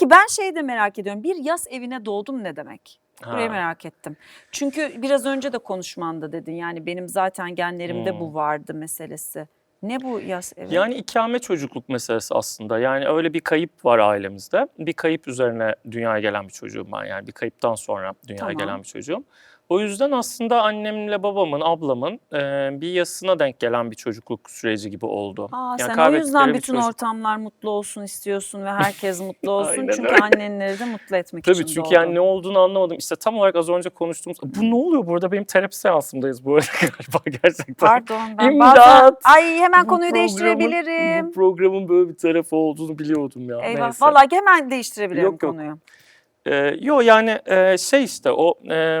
Peki ben şey de merak ediyorum. Bir yaz evine doğdum ne demek? Burayı Ha. merak ettim. Çünkü biraz önce de konuşmanda dedin yani benim zaten genlerimde Hmm. bu vardı meselesi. Ne bu yaz evi? Yani ikame çocukluk meselesi aslında. Yani öyle bir kayıp var ailemizde. Bir kayıp üzerine dünyaya gelen bir çocuğum ben. Yani bir kayıptan sonra dünyaya Tamam. gelen bir çocuğum. O yüzden aslında annemle babamın, ablamın e, bir yasına denk gelen bir çocukluk süreci gibi oldu. Aa, Yani sen o yüzden bütün çocuk- ortamlar mutlu olsun istiyorsun ve herkes mutlu olsun. Aynen çünkü öyle. annenleri de mutlu etmek Tabii için çünkü doğdun. yani ne olduğunu anlamadım. İşte tam olarak az önce konuştuğumuz... Bu ne oluyor burada? Benim terapi seansımdayız bu arada galiba gerçekten. Pardon ben İmdat! bazen... Ay hemen Bu konuyu değiştirebilirim. Bu programın böyle bir tarafı olduğunu biliyordum ya. Eyvah. Neyse. Vallahi hemen değiştirebilirim Yok, yok. konuyu. Ee, yo yani e, şey işte o e,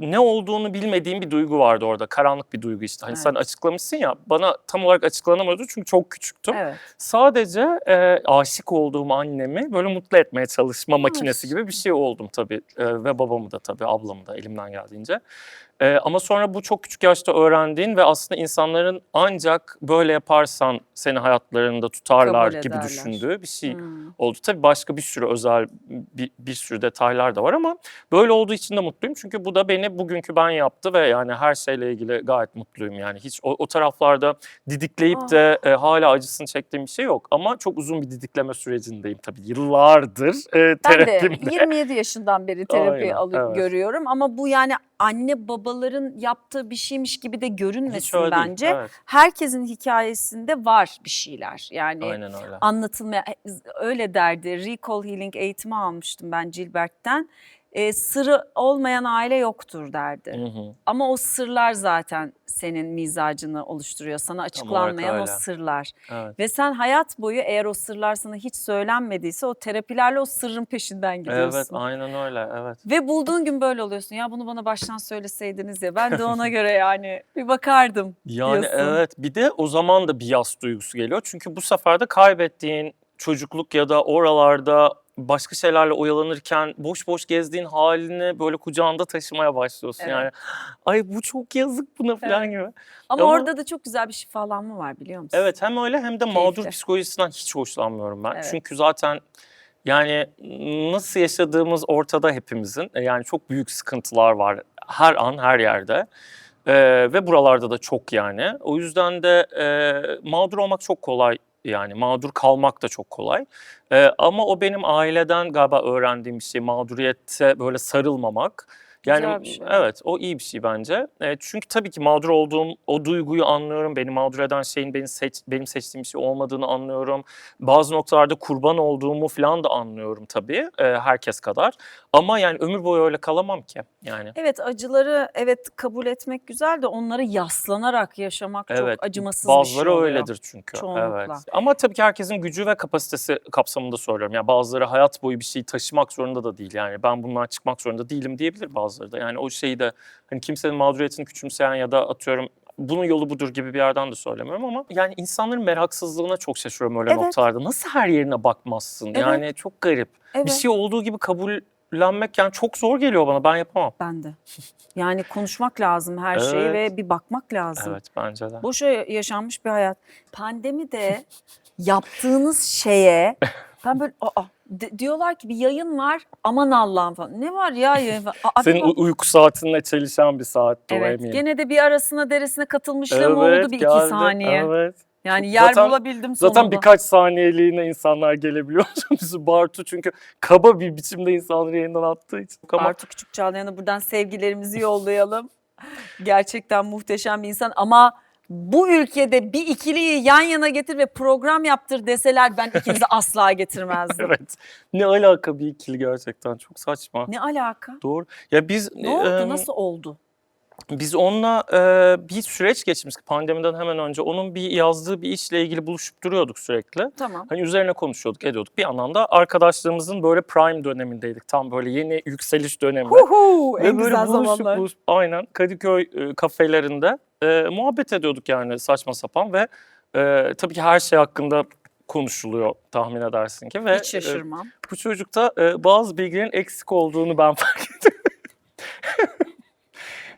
ne olduğunu bilmediğim bir duygu vardı orada. Karanlık bir duygu işte. Hani Evet. sen açıklamışsın ya bana tam olarak açıklanamadı çünkü çok küçüktüm. Evet. Sadece e, aşık olduğum annemi böyle mutlu etmeye çalışma makinesi gibi bir şey oldum tabii. E, ve babamı da tabii ablamı da elimden geldiğince. E, ama sonra bu çok küçük yaşta öğrendiğin ve aslında insanların ancak böyle yaparsan seni hayatlarında tutarlar Kabul gibi ederler. düşündüğü bir şey Hmm. oldu. Tabii başka bir sürü özel bir, bir sürü detaylar da var ama böyle olduğu için de mutluyum. Çünkü bu da beni bugünkü ben yaptı ve yani her şeyle ilgili gayet mutluyum. Yani hiç o, o taraflarda didikleyip Ah. de e, hala acısını çektiğim bir şey yok. Ama çok uzun bir didikleme sürecindeyim tabii. Yıllardır e, Ben de terapimde. 27 yaşından beri terapi Aynen, alıp evet. görüyorum ama bu yani anne babaların yaptığı bir şeymiş gibi de Hiç görünmesin öyle değil, bence. Evet, Herkesin hikayesinde var bir şeyler. Yani aynen öyle. anlatılmaya öyle derdi. Recall Healing eğitimi almıştım ben Gilbert'ten. Ee, sırrı olmayan aile yoktur derdi. Hı hı. Ama o sırlar zaten senin mizacını oluşturuyor. Sana açıklanmayan o sırlar. Evet. Ve sen hayat boyu eğer o sırlar sana hiç söylenmediyse o terapilerle o sırrın peşinden gidiyorsun. Evet, aynen öyle. Evet. Ve bulduğun gün böyle oluyorsun. Ya bunu bana baştan söyleseydiniz ya ben de ona göre yani bir bakardım. Yani diyorsun. evet bir de o zaman da bir yas duygusu geliyor. Çünkü bu sefer de kaybettiğin çocukluk ya da oralarda başka şeylerle oyalanırken boş boş gezdiğin halini böyle kucağında taşımaya başlıyorsun. Evet. Yani ay bu çok yazık buna falan gibi. Ama, Ama- orada da çok güzel bir şifalanma var biliyor musun? Evet hem öyle hem de mağdur Keyifli. psikolojisinden hiç hoşlanmıyorum ben. Evet. Çünkü zaten yani nasıl yaşadığımız ortada hepimizin. E, Yani çok büyük sıkıntılar var her an her yerde. Ee, ve buralarda da çok yani. O yüzden de e, mağdur olmak çok kolay yani mağdur kalmak da çok kolay. Ee, ama o benim aileden galiba öğrendiğim şey mağduriyette böyle sarılmamak. Yani Güzel bir şey. evet o iyi bir şey bence. E, çünkü tabii ki mağdur olduğum o duyguyu anlıyorum. Beni mağdur eden şeyin beni seç, benim seçtiğim bir şey olmadığını anlıyorum. Bazı noktalarda kurban olduğumu falan da anlıyorum tabii e, herkes kadar. Ama yani ömür boyu öyle kalamam ki yani. Evet acıları evet kabul etmek güzel de onları yaslanarak yaşamak Evet, çok acımasız Bazıları bir şey oluyor. öyledir çünkü. Çoğunlukla. Evet. Ama tabii ki herkesin gücü ve kapasitesi kapsamında söylüyorum. Yani bazıları hayat boyu bir şeyi taşımak zorunda da değil. Yani ben bundan çıkmak zorunda değilim diyebilir bazıları da. Yani o şeyi de hani kimsenin mağduriyetini küçümseyen ya da atıyorum bunun yolu budur gibi bir yerden de söylemiyorum ama yani insanların meraksızlığına çok şaşırıyorum öyle Evet. noktalarda. Nasıl her yerine bakmazsın? Evet. Yani çok garip. Evet. Bir şey olduğu gibi kabullenmek yani çok zor geliyor bana. Ben yapamam. Ben de. Yani konuşmak lazım her şeyi Evet. ve bir bakmak lazım. Evet bence de. Boşa yaşanmış bir hayat. Pandemi de yaptığınız şeye ben böyle aa de- diyorlar ki bir yayın var aman Allah'ım falan. Ne var ya yayın falan. Aa, Senin bir uyku saatinle çelişen bir saatti o Evet eminim. gene de bir arasına deresine katılmışlığım oldu bir iki geldi. saniye. Evet. Yani yer Zaten- bulabildim sonunda. Zaten birkaç saniyeliğine insanlar gelebiliyor. Bizi Bartu çünkü kaba bir biçimde insanları yayından attığı için. Ama Bartu Küçük Çağlayan'a buradan sevgilerimizi yollayalım. Gerçekten muhteşem bir insan ama bu ülkede bir ikiliyi yan yana getir ve program yaptır deseler ben ikinizi asla getirmezdim. evet. Ne alaka bir ikili gerçekten çok saçma. Ne alaka? Doğru. Ya biz Ne oldu? e, Nasıl oldu? Biz onunla e, bir süreç geçmiştik pandemiden hemen önce. Onun bir yazdığı bir işle ilgili buluşup duruyorduk sürekli. Tamam. Hani üzerine konuşuyorduk, ediyorduk. Bir yandan da arkadaşlığımızın böyle prime dönemindeydik. Tam böyle yeni yükseliş dönemi. Huhu, en böyle güzel buluşup zamanlar. buluşup aynen Kadıköy e, kafelerinde e, muhabbet ediyorduk yani saçma sapan ve e, tabii ki her şey hakkında konuşuluyor tahmin edersin ki. Ve Hiç şaşırmam. e, bu çocukta e, bazı bilgilerin eksik olduğunu ben fark ettim.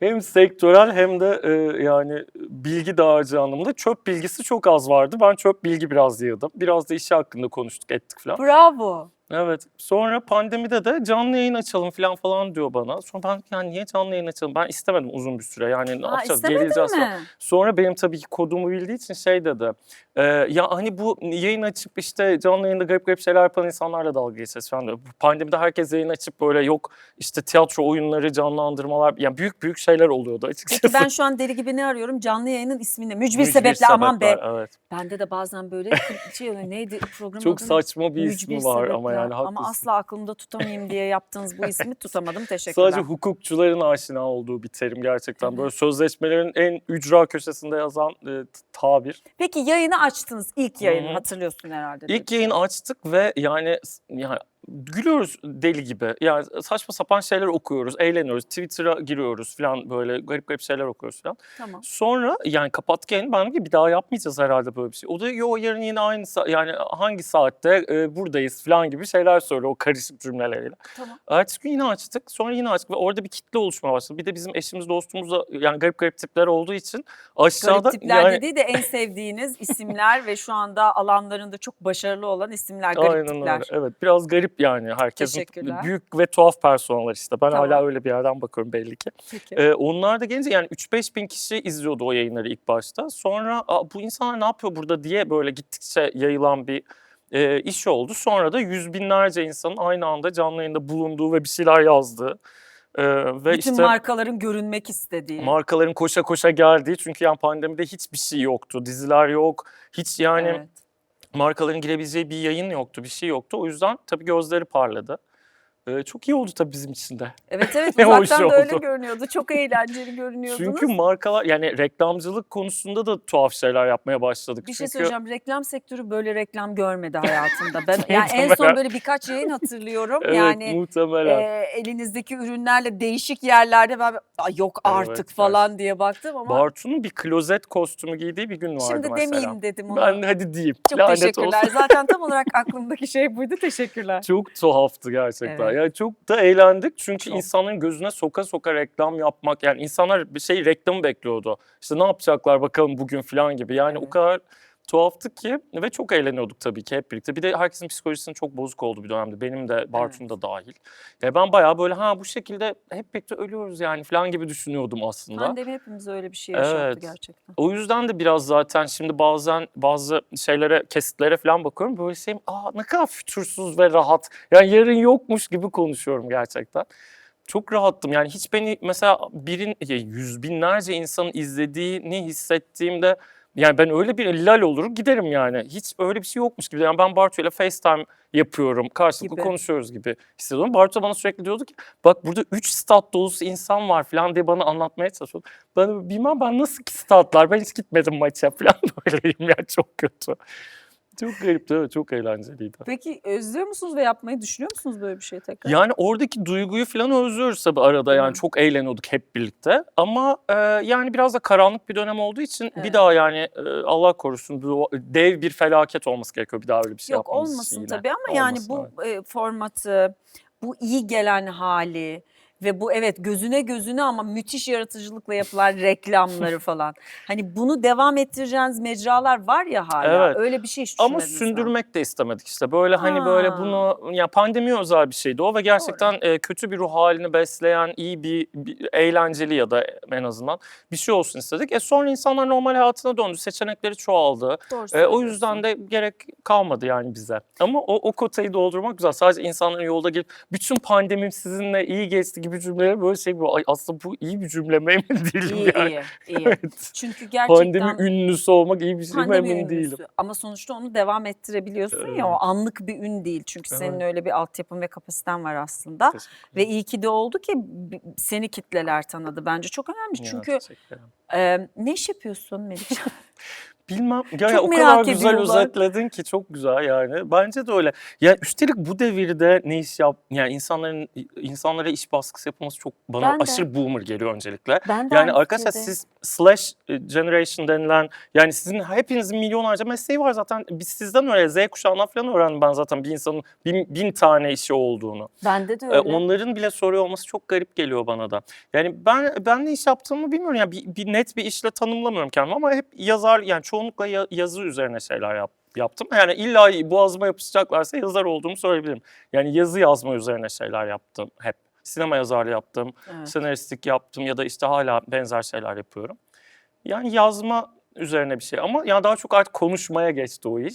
Hem sektörel hem de e, yani bilgi dağarcığı anlamında çöp bilgisi çok az vardı. Ben çöp bilgi biraz yığdım. Biraz da işi hakkında konuştuk ettik falan. Bravo. Evet. Sonra pandemide de canlı yayın açalım falan falan diyor bana. Sonra ben yani niye canlı yayın açalım? Ben istemedim uzun bir süre. Yani ne yapacağız? falan. mi? Sonra benim tabii ki kodumu bildiği için şey dedi. e, ya hani bu yayın açıp işte canlı yayında garip garip şeyler yapan insanlarla dalga geçeceğiz falan diyor. Pandemide herkes yayın açıp böyle yok işte tiyatro oyunları canlandırmalar yani büyük büyük şeyler oluyordu açıkçası. Peki ben şu an deli gibi ne arıyorum? Canlı yayının ismini. Mücbir, Mücbir sebeple aman be. sebepler, Evet. Bende de bazen böyle şey. Neydi programın Çok adı saçma bir ismi var ama sebepler. Yani haklısın. Ama asla aklımda tutamayayım diye yaptığınız bu ismi tutamadım. Teşekkürler. Sadece hukukçuların aşina olduğu bir terim gerçekten. Böyle sözleşmelerin en ücra köşesinde yazan e, tabir. Peki yayını açtınız. ilk yayını hatırlıyorsun herhalde. İlk yayın açtık ve yani yani gülüyoruz deli gibi. Yani saçma sapan şeyler okuyoruz, eğleniyoruz. Twitter'a giriyoruz falan böyle garip garip şeyler okuyoruz falan. Tamam. Sonra yani kapattık yayını ben ki bir daha yapmayacağız herhalde böyle bir şey. O da yo yarın yine aynı sa- yani hangi saatte e, buradayız falan gibi şeyler söylüyor o karışık cümleleriyle. Tamam. Ertesi gün yine açtık. Sonra yine açtık ve orada bir kitle oluşmaya başladı. Bir de bizim eşimiz dostumuz da yani garip garip tipler olduğu için aşağıda Garip tipler yani dediği de en sevdiğiniz isimler ve şu anda alanlarında çok başarılı olan isimler. Garip Aynen tipler. öyle. Evet biraz garip yani herkesin büyük ve tuhaf personeller işte. Ben Tamam. hala öyle bir yerden bakıyorum belli ki. Peki. Ee, onlar da gelince yani 3-5 bin kişi izliyordu o yayınları ilk başta. Sonra bu insanlar ne yapıyor burada diye böyle gittikçe yayılan bir e, iş oldu. Sonra da yüz binlerce insanın aynı anda canlı yayında bulunduğu ve bir şeyler yazdığı. e, ve Bütün işte markaların görünmek istediği. markaların koşa koşa geldiği çünkü yani pandemide hiçbir şey yoktu. Diziler yok. Hiç yani Evet. Markaların girebileceği bir yayın yoktu, bir şey yoktu. O yüzden tabii gözleri parladı. Ee, çok iyi oldu tabii bizim için de. Evet evet Ne hoş uzaktan da öyle oldu. görünüyordu. Çok eğlenceli görünüyordunuz. Çünkü markalar yani reklamcılık konusunda da tuhaf şeyler yapmaya başladık. bir şey Çünkü söyleyeceğim. Reklam sektörü böyle reklam görmedi hayatımda. Ben yani en son Muhtemelen. böyle birkaç yayın hatırlıyorum. Evet yani muhtemelen. e, elinizdeki ürünlerle değişik yerlerde ben "Ay yok Evet, artık evet. falan diye baktım ama Bartu'nun bir klozet kostümü giydiği bir gün vardı şimdi mesela. demeyeyim dedim onu. Ben hadi diyeyim. Çok Lanet teşekkürler. olsun. Zaten tam olarak aklımdaki şey buydu. Teşekkürler. Çok tuhaftı gerçekten. Yani çok da eğlendik çünkü Çok. insanların gözüne soka soka reklam yapmak yani insanlar bir şey reklamı bekliyordu. İşte ne yapacaklar bakalım bugün falan gibi. Yani o Evet. kadar tuhaftı ki ve çok eğleniyorduk tabii ki hep birlikte. Bir de herkesin psikolojisinin çok bozuk olduğu bir dönemde. Benim de Bartu'nun da dahil. Ya ben bayağı böyle ha bu şekilde hep birlikte ölüyoruz yani falan gibi düşünüyordum aslında. Pandemi hepimiz öyle bir şey yaşattı Evet. gerçekten. O yüzden de biraz zaten şimdi bazen bazı şeylere, kesitlere falan bakıyorum. Böyle şeyim, aa ne kadar fütursuz ve rahat. Yani yarın yokmuş gibi konuşuyorum gerçekten. Çok rahattım. Yani hiç beni mesela birin, ya yüz binlerce insanın izlediğini hissettiğimde yani ben öyle bir lal olur giderim yani. Hiç öyle bir şey yokmuş gibi. Yani ben Bartu ile FaceTime yapıyorum. Karşılıklı Gibi. konuşuyoruz gibi hissediyorum. Bartu bana sürekli diyordu ki bak burada 3 stat dolusu insan var falan diye bana anlatmaya çalışıyordu. Ben bilmem ben nasıl ki statlar ben hiç gitmedim maça falan böyleyim yani çok kötü. Çok garipti evet çok eğlenceliydi. Peki özlüyor musunuz ve yapmayı düşünüyor musunuz böyle bir şey tekrar? Yani oradaki duyguyu falan özlüyoruz tabii arada yani çok eğleniyorduk hep birlikte. Ama e, yani biraz da karanlık bir dönem olduğu için Evet. bir daha yani e, Allah korusun dev bir felaket olması gerekiyor bir daha öyle bir şey Yok yapmamız olmasın için yine. tabii ama yani Olmasın, bu e, formatı, bu iyi gelen hali ve bu evet gözüne gözüne ama müthiş yaratıcılıkla yapılan reklamları falan. Hani bunu devam ettireceğiniz mecralar var ya hala. Evet. Öyle bir şey hiç Ama sündürmek de istemedik işte. Böyle hani böyle Ha. bunu ya pandemi özel bir şeydi o ve gerçekten e, kötü bir ruh halini besleyen iyi bir, bir eğlenceli ya da en azından bir şey olsun istedik. E sonra insanlar normal hayatına döndü. Seçenekleri çoğaldı. Doğru E, o yüzden de gerek kalmadı yani bize. Ama o, o kotayı doldurmak güzel. Sadece insanların yolda gelip bütün pandemim sizinle iyi geçti gibi cümleler böyle şey bu. Aslında bu iyi bir cümle mi emin değilim İyi yani. iyi iyi. Evet. Çünkü gerçekten Pandemi ünlüsü olmak iyi bir şey mi emin değilim. ünlüsü. Ama sonuçta onu devam ettirebiliyorsun ya o Evet. anlık bir ün değil. Çünkü senin Evet. öyle bir altyapın ve kapasiten var aslında. Ve iyi ki de oldu ki seni kitleler tanıdı. Bence çok önemli. Ya, Çünkü ederim. e, ne iş yapıyorsun Melihcan? Bilmem. Ya, Çok ya o kadar güzel ediyorlar. özetledin ki çok güzel yani. Bence de öyle. Ya üstelik bu devirde ne iş yap yani insanların insanlara iş baskısı yapılması çok bana Ben de. aşırı boomer geliyor öncelikle. Ben de Yani arkadaşlar fikirdeyim. siz slash e, generation denilen yani sizin hepinizin milyonlarca mesleği var zaten. Biz sizden öyle Z kuşağından falan öğrendim ben zaten bir insanın bin, bin tane işi olduğunu. Bende de E, öyle. onların bile soruyor olması çok garip geliyor bana da. Yani ben ben ne iş yaptığımı bilmiyorum. Yani bir, bir net bir işle tanımlamıyorum kendimi ama hep yazar yani çoğunlukla ya- yazı üzerine şeyler yap, yaptım. Yani illa boğazıma yapışacaklarsa yazar olduğumu söyleyebilirim. Yani yazı yazma üzerine şeyler yaptım hep. Sinema yazarlığı yaptım, Evet. senaristlik yaptım ya da işte hala benzer şeyler yapıyorum. Yani yazma üzerine bir şey ama yani daha çok artık konuşmaya geçti o iş.